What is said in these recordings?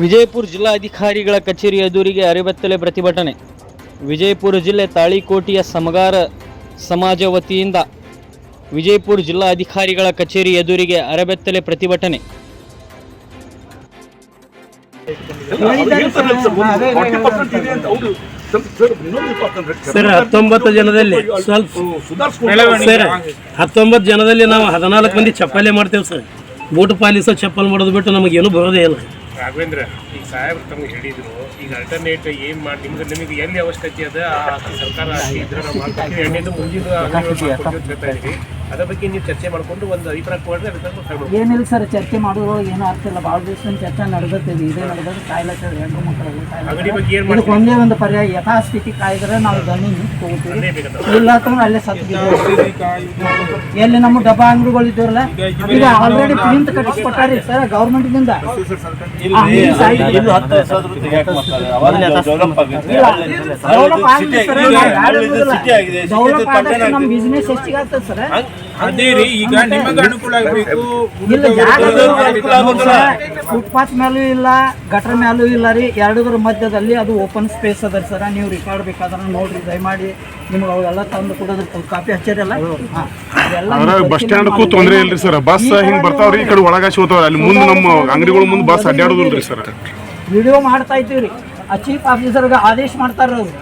ವಿಜಯಪುರ ಜಿಲ್ಲಾಧಿಕಾರಿಗಳ ಕಚೇರಿ ಎದುರಿಗೆ ಅರೆಬೆತ್ತಲೆ ಪ್ರತಿಭಟನೆ. ವಿಜಯಪುರ ಜಿಲ್ಲೆ ತಾಳಿಕೋಟೆಯ ಸಮಗಾರ ಸಮಾಜ ವತಿಯಿಂದ ವಿಜಯಪುರ ಜಿಲ್ಲಾಧಿಕಾರಿಗಳ ಕಚೇರಿ ಎದುರಿಗೆ ಅರೆಬೆತ್ತಲೆ ಪ್ರತಿಭಟನೆ. ಸರ್ ಹತ್ತೊಂಬತ್ತು ಜನದಲ್ಲಿ ಸ್ವಲ್ಪ ಸರ್ ಹತ್ತೊಂಬತ್ತು ಜನದಲ್ಲಿ ನಾವು ಹದಿನಾಲ್ಕು ಮಂದಿ ಚಪ್ಪಲೆ ಮಾಡ್ತೇವೆ ಸರ್. ಬೂಟ್ ಪಾಲಿಸೋ ಚಪ್ಪಲ್ ಮಾಡೋದು ಬಿಟ್ಟು ನಮಗೇನು ಬರೋದೇ ಇಲ್ಲ. ರಾಘವೇಂದ್ರ ಈಗ ಸಾಹೇಬ್ರು ತಮ್ಗೆ ಹೇಳಿದ್ರು ಈಗ ಅಲ್ಟರ್ನೇಟ್ ಏನ್ ಮಾಡಿ ನಿಮ್ಗೆ ನಿಮಗೆ ಎಲ್ಲಿ ಅವಶ್ಯಕತೆ ಅದ ಆ ಸರ್ಕಾರ ಇದ್ರೆ ನಾವು ಮಾಡ್ಕೊಡ್ತೀವಿ ಎಣ್ಣೆದು ಮುಂದಿನ ಹೇಳ್ತಾ ಇದೀವಿ ಅದ್ರ ಬಗ್ಗೆ ನೀವು ಚರ್ಚೆ ಮಾಡ್ಕೊಂಡು ಒಂದು ಅಭಿಪ್ರಾಯ ಕೊಡ್ರೆ ಅದಕ್ಕೆ ಏನಿಲ್ಲ ಸರ್ ಚರ್ಚೆ ಮಾಡೋದ್ರೊಳಗೆ ಏನೂ ಇಲ್ಲ. ಭಾಳ ದಿವಸ ಚರ್ಚೆ ನಡೆದತ್ತಿದೆ ಇದೇ ನಡೆದ್ರೆ ಕಾಯಿಲೆ ಹೆಣ್ಣು ಮಕ್ಕಳು ಅಂಗಡಿ ಬಗ್ಗೆ ಏನು ಮಾಡಿ ಒಂದೇ ಒಂದು ಪರ್ಯಾಯ ಯಥಾಸ್ಥಿತಿ ಕಾಯ್ದ್ರೆ ನಾವು ಅದೇ ಬೇಕಂತ. ಇಲ್ಲ ಅಂತಂದ್ರೆ ಅಲ್ಲೇ ಸತ್ತು. ಎಲ್ಲಿ ನಮ್ಮ ಡಬ್ಬ ಅಂಗಡಿಗಳು ಇದ್ದವ್ರಲ್ಲ ಈಗ ಆಲ್ರೆಡಿ ಪ್ರಿಂಟ್ ಕಟ್ಟಿಸ್ಕೊಟ್ಟಾರಿ ಸರ್ ಗೌರ್ಮೆಂಟ್ನಿಂದ. ಡೆವಲಪ್ ನಮ್ಮ ಬಿಸ್ನೆಸ್ ಹೆಚ್ಚಿಗೆ ಆಗ್ತದೆ ಸರ್? ಅದೇ ರೀ ಈಗ ನಿಮಗೆ ಅನುಕೂಲ ಆಗಬೇಕು. ಇಲ್ಲ ಫುಟ್ಪಾತ್ ಮೇಲೂ ಇಲ್ಲ ಗಟರ್ ಮೇಲೂ ಇಲ್ಲ ರೀ. ಎರಡರ ಮಧ್ಯದಲ್ಲಿ ಅದು ಓಪನ್ ಸ್ಪೇಸ್ ಅದ ಸರ. ನೀವು ರಿಕಾರ್ಡ್ ಬೇಕಾದ್ರೆ ನೋಡ್ರಿ ದಯಮಾಡಿ ನಿಮ್ಗೆ ಅವೆಲ್ಲ ತಂದು ಕೊಡೋದ್ರ ಕಾಪಿ ಹಚ್ಚಿರಲ್ಲ. ಬಸ್ ಸ್ಟ್ಯಾಂಡ್ಗೂ ತೊಂದ್ರೆ ಇಲ್ರಿ ಸರ್. ಬಸ್ ಹಿಂಗ್ ಬರ್ತಾವ್ರಿ ಈ ಕಡೆ ಒಳಗಾಸಿ ಹೋಗ್ತಾವ್ರಿ ಅಲ್ಲಿ ಮುಂದೆ ನಮ್ಮ ಅಂಗಡಿಗಳ ಮುಂದೆ ಬಸ್ ಅಡ್ಡಾಡೋದಿಲ್ರಿ ಸರ್. ವಿಡಿಯೋ ಮಾಡ್ತಾ ಇದ್ದೀವಿ ರೀ. ಆ ಚೀಫ್ ಆಫೀಸರ್ಗೆ ಆದೇಶ ಮಾಡ್ತಾರ ಅವ್ರು.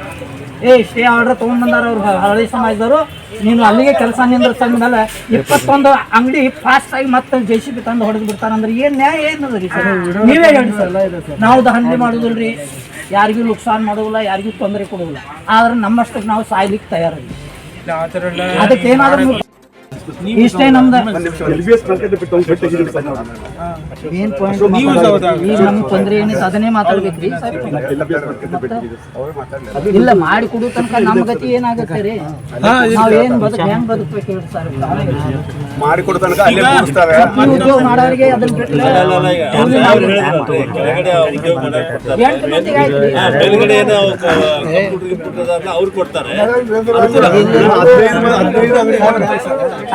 ಏ ಸ್ಟೇ ಆರ್ಡರ್ ತೊಗೊಂಡ್ಬಂದಾರ ಅವ್ರು. ಹಳದಿ ಸಮಾಜದವರು. ನೀನು ಅಲ್ಲಿಗೆ ಕೆಲಸ ನಿಂದ್ರ ಮೇಲೆ ಇಪ್ಪತ್ತೊಂದು ಅಂಗಡಿ ಫಾಸ್ಟ್ ಆಗಿ ಮತ್ತೆ ಜೆ ಸಿ ಬಿ ತಂದು ಹೊಡೆದು ಬಿಡ್ತಾರ ಅಂದ್ರೆ ಏನ್ ನ್ಯಾಯ ಏನದ ರೀ ಸರ್? ನೀವೇ ಹೇಳಿ ಸರ್. ನಾವು ದಂಧೆ ಮಾಡುದಿಲ್ರಿ ಯಾರಿಗೂ ನುಕ್ಸಾನ್ ಮಾಡೋದಿಲ್ಲ ಯಾರಿಗೂ ತೊಂದರೆ ಕೊಡೋದಿಲ್ಲ. ಆದ್ರೆ ನಮ್ಮಷ್ಟಕ್ಕೆ ನಾವು ಸಾಯ್ಲಿಕ್ಕೆ ತಯಾರಿಲ್ಲ. ಥರ ಅದಕ್ಕೆ ಏನಾದ್ರು ಇಷ್ಟೇ ನಮ್ದು ಏನ್ ಪಾಯಿಂಟ್ ಈಗ ನಮ್ಗೆ ತೊಂದ್ರೆ ಏನಿತ್ತು ಅದನ್ನೇ ಮಾತಾಡ್ಬೇಕ್ರಿ ಇಲ್ಲ ಮಾಡಿ ಕೊಡೋ ತನಕ ನಮ್ಮ ಗತಿ ಏನಾಗತ್ತೆ ರೀ ನಾವ್ ಏನ್ ಬದುಕ್ ಹೆಂಗ್ ಬದುಕ್ಬೇಕು ಹೇಳಿ ಸರ್ ಮಾಡಿಕೊಡ ತನಕ ಉದ್ಯೋಗ ಮಾಡೋರಿಗೆ ಅದನ್ನ ಬಿಟ್ರೆ ಎಂಟು ಮಂದಿಗೆ ಆಯ್ತು ರೀ. ಅವ್ರು ಕೊಡ್ತಾರೆ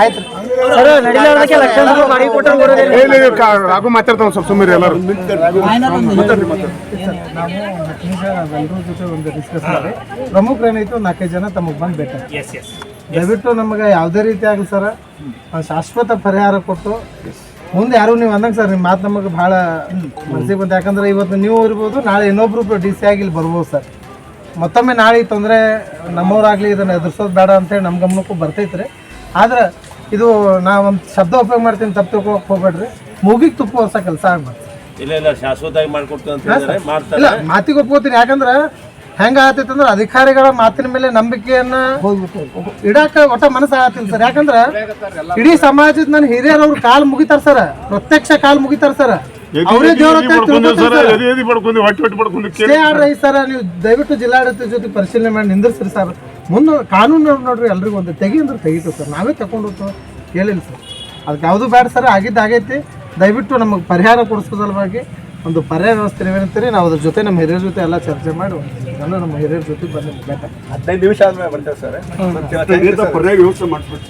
ಆಯ್ತು. ಸರ್ ನಡಿಲಾರ್ದಕ್ಕೆ ಲಕ್ಷಾಂತರ ರೂಪಾಯಿ ಬಾಡಿಗೆ ಕೊಟ್ಟರು ರಾಘು ಮಾತಾಡ್ತಾವ ಸ್ವಲ್ಪ ಸುಮ್ಮನೆ ಎಲ್ಲರೂ ಜೊತೆ ಒಂದು ಡಿಸ್ಕಸ್ ಮಾಡಿ ಪ್ರಮುಖರು ಏನಾಯ್ತು ನಾಲ್ಕೈದು ಜನ ತಮಗೆ ಬಂದು ಎಸ್ ದಯವಿಟ್ಟು ನಮಗೆ ಯಾವುದೇ ರೀತಿ ಆಗಲಿ ಸರ್ ಶಾಶ್ವತ ಪರಿಹಾರ ಕೊಟ್ಟು ಮುಂದೆ ಯಾರು ನೀವು ಅಂದಂಗೆ ಸರ್ ನಿಮ್ಮ ಮಾತು ನಮಗೆ ಭಾಳ ಮನಸ್ಸಿಗೆ ಬಂತು. ಯಾಕಂದ್ರೆ ಇವತ್ತು ನೀವು ಇರ್ಬೋದು ನಾಳೆ ಇನ್ನೊಬ್ರು ಡಿ ಸಿ ಆಗಿ ಇಲ್ಲಿ ಬರ್ಬೋದು ಸರ್. ಮತ್ತೊಮ್ಮೆ ನಾಳೆ ಈ ತೊಂದರೆ ನಮ್ಮವ್ರಾಗಲಿ ಇದನ್ನು ಎದುರಿಸೋದು ಬೇಡ ಅಂತೇಳಿ ನಮ್ಮ ಗಮನಕ್ಕೂ ಬರ್ತೈತ್ರಿ. ಆದ್ರೆ ಇದು ನಾವು ಒಂದು ಶಬ್ದ ಉಪಯೋಗ ಮಾಡ್ತೀನಿ ತಪ್ಪು ತಿಳ್ಕೊಳಕ್ಕೆ ಹೋಗ್ಬೇಡ್ರಿ. ಮೂಗಿಗೆ ತುಪ್ಪ ಹೊಸ ಕೆಲಸ ಆಗ್ಬಾರ್ದು. ಇಲ್ಲ ಇಲ್ಲ ಶಾಶ್ವತವಾಗಿ ಮಾಡ್ಕೊಡ್ತೀನಿ ಅಂತ ಹೇಳಿದ್ರೆ ಮಾಡ್ತಾರೆ. ಇಲ್ಲ ಮಾತಿಗೆ ಒಪ್ಕೋತೀನಿ. ಯಾಕಂದ್ರೆ ಹೆಂಗ ಅಂದ್ರೆ ಅಧಿಕಾರಿಗಳ ಮಾತಿನ ಮೇಲೆ ನಂಬಿಕೆಯನ್ನ ಇಡಾಕ ಒಟ್ಟ ಮನಸ್ಸು ಆಗತ್ತಿಲ್ಲ ಸರ್. ಯಾಕಂದ್ರ ಇಡೀ ಸಮಾಜದ ನನ್ನ ಹಿರಿಯರವ್ರ ಅವ್ರು ಕಾಲ್ ಮುಗಿತಾರ ಸರ್. ಪ್ರತ್ಯಕ್ಷ ಕಾಲ್ ಮುಗಿತಾರ ಸರ್. ಅವರೇ ದೇವ್ರ ಸರ್ ನೀವು ದಯವಿಟ್ಟು ಜಿಲ್ಲಾಡಳಿತ ಜೊತೆ ಪರಿಶೀಲನೆ ಮಾಡಿ ನಿಂದಿರ್ಸ್ರಿ ಸರ್. ಮುಂದೆ ಕಾನೂನು ನೋಡ್ರಿ ಎಲ್ರಿಗೂ ಒಂದು ತೆಗಿ ಅಂದ್ರೆ ತೆಗಿತು ಸರ್. ನಾವೇ ತಗೊಂಡು ಹೋಗ್ತು ಹೇಳಿಲ್ಲ ಸರ್. ಅದಕ್ಕೆ ಯಾವುದು ಬೇಡ ಸರ್ ಆಗಿದ್ದು ಆಗೈತಿ. ದಯವಿಟ್ಟು ನಮಗೆ ಪರಿಹಾರ ಕೊಡಿಸೋ ಸಲುವಾಗಿ ಒಂದು ಪರ್ಯಾಯ ವ್ಯವಸ್ಥೆ ನೀವೇನಂತೀರಿ ನಾವು ಅದ್ರ ಜೊತೆ ನಮ್ಮ ಹಿರಿಯರ ಜೊತೆ ಎಲ್ಲ ಚರ್ಚೆ ಮಾಡಿ ಒಂದು ನಮ್ಮ ಹಿರಿಯರ ಜೊತೆ ಬಂದು ಹದಿನೈದು ನಿಮಿಷ ಆದ್ಮೇಲೆ ಬರ್ತೇವೆ ಸರ್. ಪರ್ಯಾಯ ವ್ಯವಸ್ಥೆ ಮಾಡ್ಬಿಟ್ಟು